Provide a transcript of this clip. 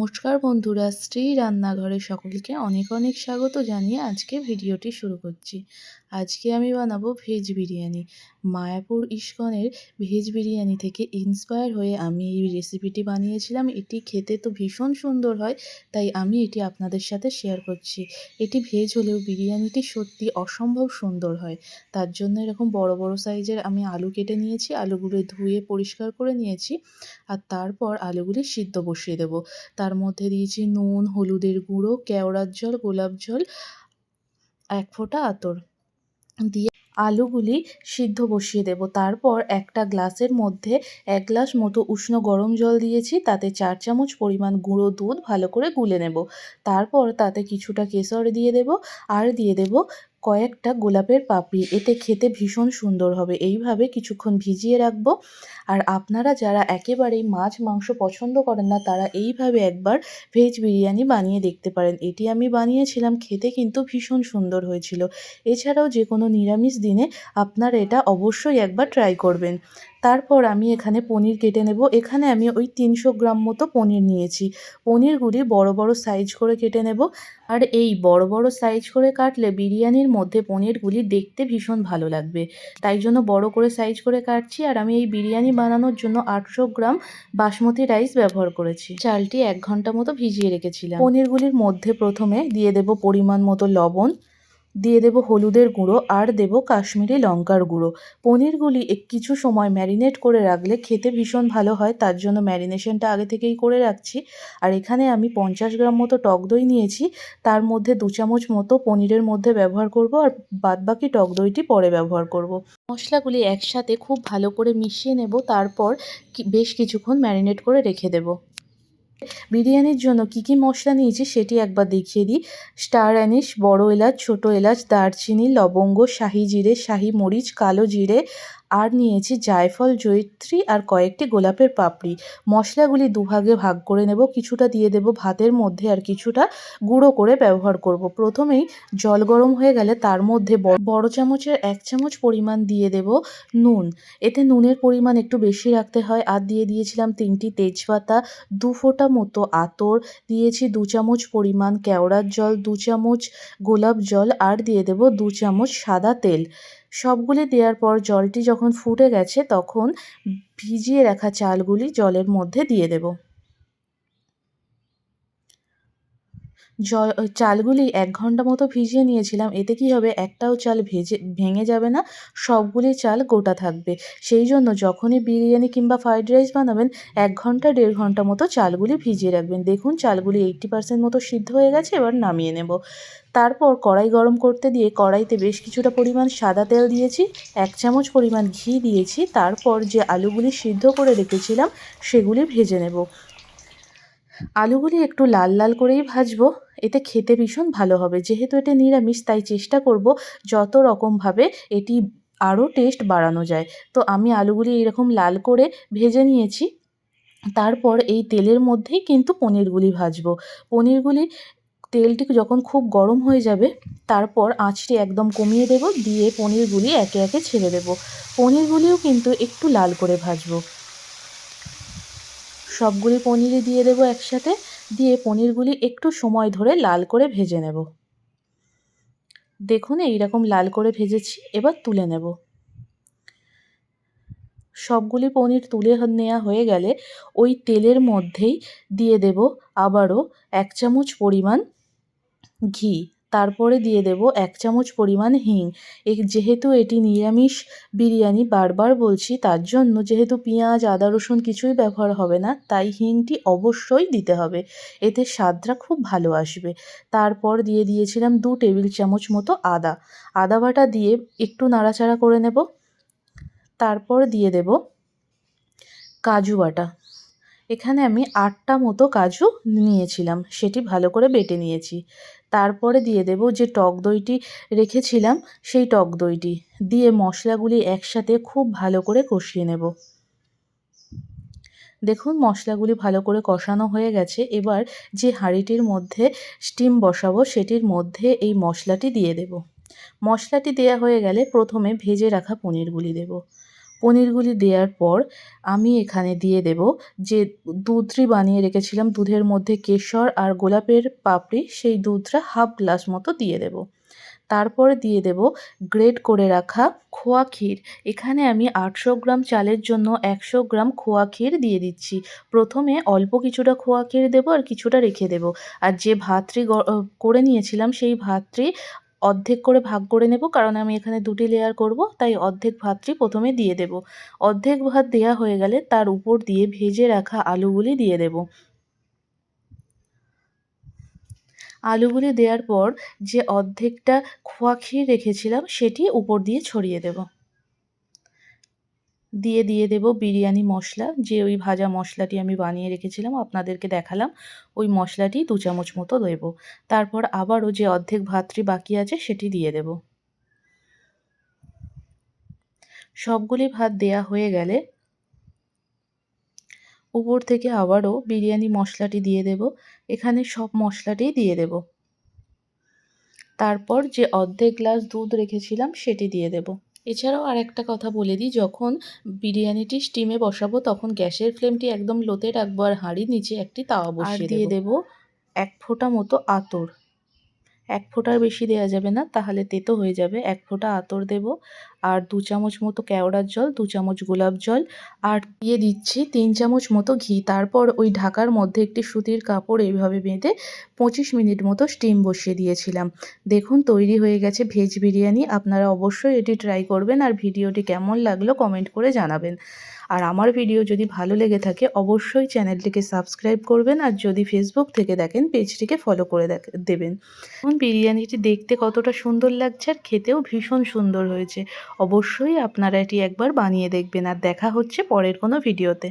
নমস্কার বন্ধুরা শ্রী রান্নাঘরে সকলকে অনেক অনেক স্বাগত জানিয়ে আজকে ভিডিওটি শুরু করছি। আজকে আমি বানাবো ভেজ বিরিয়ানি। মায়াপুর ইস্কনের ভেজ বিরিয়ানি থেকে ইন্সপায়ার হয়ে আমি এই রেসিপিটি বানিয়েছিলাম। এটি খেতে তো ভীষণ সুন্দর হয়, তাই আমি এটি আপনাদের সাথে শেয়ার করছি। এটি ভেজ হলেও বিরিয়ানিটি সত্যি অসম্ভব সুন্দর হয়। তার জন্য এরকম বড় বড় সাইজের আমি আলু কেটে নিয়েছি, আলুগুলো ধুয়ে পরিষ্কার করে নিয়েছি, আর তারপর আলুগুলি সিদ্ধ বসিয়ে দেবো। তার মধ্যে দিয়েছি নুন, হলুদের গুঁড়ো, কেওড়ার জল, গোলাপ জল, এক ফোঁটা আতর। দিয়ে আলুগুলি সিদ্ধ বসিয়ে দেব। তারপর একটা গ্লাসের মধ্যে এক গ্লাস মতো উষ্ণ গরম জল দিয়েছি। তাতে চার চামচ পরিমাণ গুঁড়ো দুধ ভালো করে গুলে নেব। তারপর তাতে কিছুটা কেশর দিয়ে দেব। আর দিয়ে দেব কয়েকটা গোলাপের পাপড়ি, এতে খেতে ভীষণ সুন্দর হবে। এইভাবে কিছুক্ষণ ভিজিয়ে রাখব। আর আপনারা যারা একেবারেই মাছ, মাংস পছন্দ করেন না, তারা এইভাবে একবার ভেজ বিরিয়ানি বানিয়ে দেখতে পারেন। এটি আমি বানিয়েছিলাম, খেতে কিন্তু ভীষণ সুন্দর হয়েছিল। এছাড়াও যে কোনো নিরামিষ দিনে আপনারা এটা অবশ্যই একবার ট্রাই করবেন। তারপর আমি এখানে পনির কেটে নেব। এখানে আমি ওই তিনশো গ্রাম মতো পনির নিয়েছি। পনিরগুলি বড় বড় সাইজ করে কেটে নেব। আর এই বড় বড় সাইজ করে কাটলে বিরিয়ানির মধ্যে পনিরগুলি দেখতে ভীষণ ভালো লাগবে। তাই জন্য বড় করে সাইজ করে কাটছি। আর আমি এই বিরিয়ানি বানানোর জন্য আটশো গ্রাম বাসমতি রাইস ব্যবহার করেছি। চালটি এক ঘণ্টা মতো ভিজিয়ে রেখেছিলাম। পনিরগুলির মধ্যে প্রথমে দিয়ে দেব পরিমাণ মতো লবণ। দিয়ে দেব হলুদের গুঁড়ো আর দেব কাশ্মীরি লঙ্কার গুঁড়ো। পনিরগুলি এক কিছু সময় ম্যারিনেট করে রাখলে খেতে ভীষণ ভালো হয়, তার জন্য ম্যারিনেশনটা আগে থেকেই করে রাখছি। আর এখানে আমি পঞ্চাশ গ্রাম মতো টক দই নিয়েছি, তার মধ্যে দু চামচ মতো পনিরের মধ্যে ব্যবহার করব আর বাদবাকি টক দইটি পরে ব্যবহার করব। মশলাগুলি একসাথে খুব ভালো করে মিশিয়ে নেব, তারপর বেশ কিছুক্ষণ ম্যারিনেট করে রেখে দেবো। বিরিয়ানির জন্য কী কী মশলা নিয়েছি সেটি একবার দেখিয়ে দিই। স্টার অ্যানিস বড় এলাচ, ছোটো এলাচ, দারচিনি, লবঙ্গ, শাহি জিরে, শাহি মরিচ, কালো জিরে আর নিয়েছি জায়ফল, জয়িত্রী আর কয়েকটি গোলাপের পাপড়ি। মশলাগুলি দুভাগে ভাগ করে নেব, কিছুটা দিয়ে দেব ভাতের মধ্যে আর কিছুটা গুঁড়ো করে ব্যবহার করব। প্রথমেই জল গরম হয়ে গেলে তার মধ্যে বড় চামচের এক চামচ পরিমাণ দিয়ে দেব নুন। এতে নুনের পরিমাণ একটু বেশি রাখতে হয়। আর দিয়ে দিয়েছিলাম তিনটি তেজপাতা, দু ফোঁটা মতো আতর, দিয়েছি দু চামচ পরিমাণ কেওড়ার জল, দু চামচ গোলাপ জল, আর দিয়ে দেব দু চামচ সাদা তেল। সবগুলি দেওয়ার পর জলটি যখন ফুটে গেছে, তখন ভিজিয়ে রাখা চালগুলি জলের মধ্যে দিয়ে দেব। চালগুলি এক ঘণ্টা মতো ভিজিয়ে নিয়েছিলাম। এতে কি হবে? একটাও চাল ভেজে, ভেঙে যাবে না। সবগুলি চাল গোটা থাকবে। সেই জন্য যখনই বিরিয়ানি কিংবা ফ্রাইড রাইস বানাবেন, এক ঘণ্টা, দেড় ঘণ্টা মতো চালগুলি ভিজিয়ে রাখবেন। দেখুন, চালগুলি এইট্টি পার্সেন্ট মতো সিদ্ধ হয়ে গেছে, এবার নামিয়ে নেব। তারপর কড়াই গরম করতে দিয়ে কড়াইতে বেশ কিছুটা পরিমাণ সাদা তেল দিয়েছি, এক চামচ পরিমাণ ঘি দিয়েছি। তারপর যে আলুগুলি সিদ্ধ করে রেখেছিলাম, সেগুলি ভেজে নেব। আলুগুলি একটু লাল লাল করেই ভাজবো। এতে খেতে ভীষণ ভালো হবে। যেহেতু এটা নিরামিষ, তাই চেষ্টা করব যত রকমভাবে এটি আরও টেস্ট বাড়ানো যায়। তো আমি আলুগুলি এরকম লাল করে ভেজে নিয়েছি। তারপর এই তেলের মধ্যেই কিন্তু পনিরগুলি ভাজবো। পনিরগুলি, তেলটি যখন খুব গরম হয়ে যাবে, তারপর আঁচটি একদম কমিয়ে দেব, দিয়ে পনিরগুলি একে একে ছেড়ে দেব। পনিরগুলিও কিন্তু একটু লাল করে ভাজবো। সবগুলি পনিরই দিয়ে দেবো একসাথে। দিয়ে পনিরগুলি একটু সময় ধরে লাল করে ভেজে নেব। দেখুন, এইরকম লাল করে ভেজেছি, এবার তুলে নেব। সবগুলি পনির তুলে নেওয়া হয়ে গেলে ওই তেলের মধ্যেই দিয়ে দেব আবারও এক চামচ পরিমাণ ঘি। তারপরে দিয়ে দেব এক চামচ পরিমাণ হিং। যেহেতু এটি নিরামিষ বিরিয়ানি বারবার বলছি, তার জন্য যেহেতু পেঁয়াজ, আদা, রসুন কিছুই ব্যবহার হবে না, তাই হিংটি অবশ্যই দিতে হবে। এতে স্বাদটা খুব ভালো আসবে। তারপর দিয়ে দিয়েছিলাম দু টেবিল চামচ মতো আদা। আদা বাটা দিয়ে একটু নাড়াচাড়া করে নেব। তারপর দিয়ে দেব কাজু বাটা। এখানে আমি আটটা মতো কাজু নিয়েছিলাম, সেটি ভালো করে বেটে নিয়েছি। তারপরে দিয়ে দেব যে টক দইটি রেখেছিলাম, সেই টক দইটি। দিয়ে মশলাগুলি একসাথে খুব ভালো করে কষিয়ে নেব। দেখুন, মশলাগুলি ভালো করে কষানো হয়ে গেছে। এবার যে হাঁড়িটির মধ্যে স্টিম বসাবো, সেটির মধ্যে এই মশলাটি দিয়ে দেব। মশলাটি দেওয়া হয়ে গেলে প্রথমে ভেজে রাখা পনিরগুলি দেব। পনিরগুলি দেওয়ার পর আমি এখানে দিয়ে দেব যে দুধটি বানিয়ে রেখেছিলাম, দুধের মধ্যে কেশর আর গোলাপের পাপড়ি, সেই দুধটা হাফ গ্লাস মতো দিয়ে দেব। তারপরে দিয়ে দেব গ্রেট করে রাখা খোয়া ক্ষীর। এখানে আমি আটশো গ্রাম চালের জন্য একশো গ্রাম খোয়া ক্ষীর দিয়ে দিচ্ছি। প্রথমে অল্প কিছুটা খোয়া ক্ষীর দেবো আর কিছুটা রেখে দেব। আর যে ভাতটি করে নিয়েছিলাম সেই ভাতটি অর্ধেক করে ভাগ করে নেব, কারণ আমি এখানে দুটি লেয়ার করব, তাই অর্ধেক ভাতটি প্রথমে দিয়ে দেব। অর্ধেক ভাত দেওয়া হয়ে গেলে তার উপর দিয়ে ভেজে রাখা আলুগুলি দিয়ে দেব। আলুগুলি দেওয়ার পর যে অর্ধেকটা খোয়া খেয়ে রেখেছিলাম, সেটি উপর দিয়ে ছড়িয়ে দেব। দিয়ে দিয়ে দেব বিরিয়ানি মশলা। যে ওই ভাজা মশলাটি আমি বানিয়ে রেখেছিলাম, আপনাদেরকে দেখালাম, ওই মশলাটি দু চামচ মতো দেবো। তারপর আবারও যে অর্ধেক ভাতটি বাকি আছে, সেটি দিয়ে দেব। সবগুলি ভাত দেয়া হয়ে গেলে উপর থেকে আবারও বিরিয়ানি মশলাটি দিয়ে দেব। এখানে সব মশলাটিই দিয়ে দেব। তারপর যে অর্ধেক গ্লাস দুধ রেখেছিলাম, সেটি দিয়ে দেব। এছাড়াও আর একটা কথা বলে দিই যখন বিরিয়ানিটি স্টিমে বসাবো তখন গ্যাসের ফ্লেমটি একদম লোতে রাখব আর হাঁড়ি নিচে একটি তাওয়া বসিয়ে দিয়ে দেব। এক ফোঁটা মতো আতর। এক ফোঁটার বেশি দেওয়া যাবে না তাহলে তেতো হয়ে যাবে। এক ফোঁটা আতর দেব। আর দু চামচ মতো কেওড়ার জল, দু চামচ গোলাপ জল আর দিয়ে দিচ্ছি তিন চামচ মতো ঘি। তারপর ওই ঢাকার মধ্যে একটি সুতির কাপড় এইভাবে বেঁধে পঁচিশ মিনিট মতো স্টিম বসিয়ে দিয়েছিলাম। দেখুন, তৈরি হয়ে গেছে ভেজ বিরিয়ানি। আপনারা অবশ্যই এটি ট্রাই করবেন আর ভিডিওটি কেমন লাগল কমেন্ট করে জানাবেন। আর আমার ভিডিও যদি ভালো লেগে থাকে, অবশ্যই চ্যানেলটিকে সাবস্ক্রাইব করবেন আর যদি ফেসবুক থেকে দেখেন পেজটিকে ফলো করে দেবেন। এখন বিরিয়ানিটি দেখতে কতটা সুন্দর লাগছে আর খেতেও ভীষণ সুন্দর হয়েছে। অবশ্যই আপনারা এটি একবার বানিয়ে দেখবেন। আর দেখা হচ্ছে পরের কোনো ভিডিওতে।